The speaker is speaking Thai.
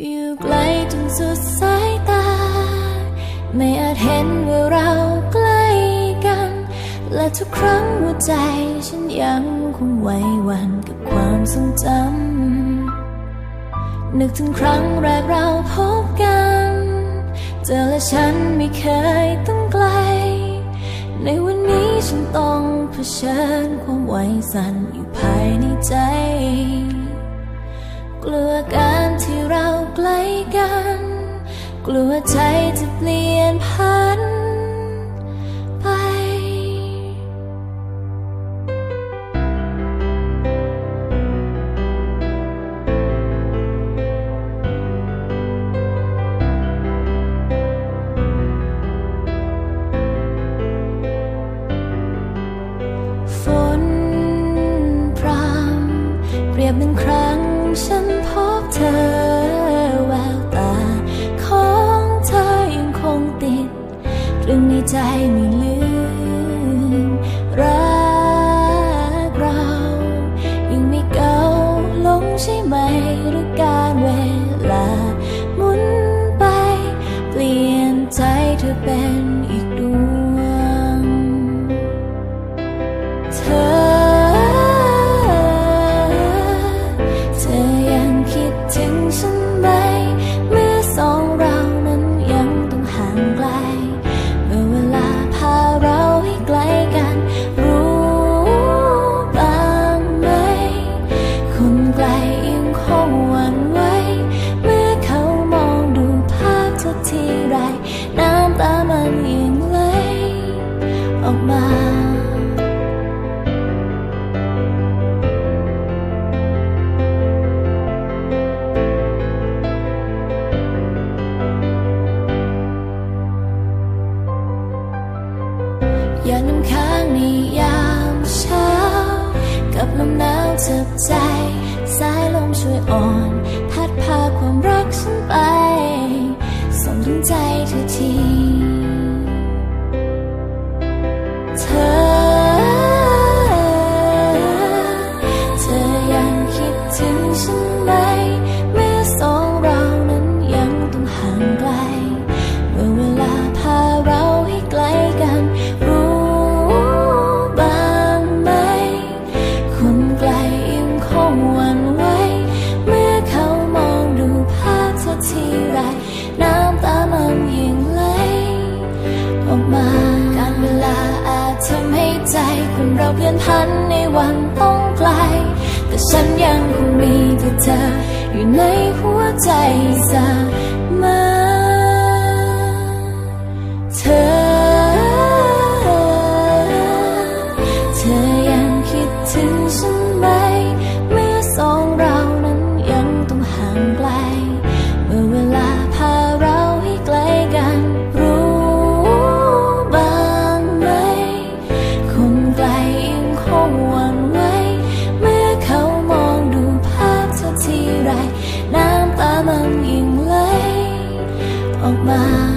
อยู่ไกลจนสุดสายตา ไม่อาจเห็นว่าเราใกล้กัน และทุกครั้งหัวใจฉันยังคงไหวหวันกับความทรงจำนึกถึงครั้งแรกเราพบกันเธอและฉันไม่เคยต้องไกล ในวันนี้ฉันต้องเผชิญความไหวสั่นอยู่ภายในใจ กลัวการ ที่เราใกล้กัน กลัวใจจะเปลี่ยนพัน ตรึ ออกมา อย่าน้ำค้างในยามเช้า กับลมหนาวเจ็บใจ สายลมช่วยอ่อน พัดพาความรักฉันไป ไหม เมื่อสองเรานั้นยังต้องห่างไกล เมื่อเวลาพาเราให้ใกลกัน รู้บ้างไหม คนไกลยังคงหวั่นไหว เมื่อเขามองดูภาพเธอทีไร น้ำตามันยิ่งไหลออกมา การเวลาอาจทำให้ใจคนเราเปลี่ยนพันในวันต้องไกล แต่ฉันยังคงมีเธอ ใจเสม อ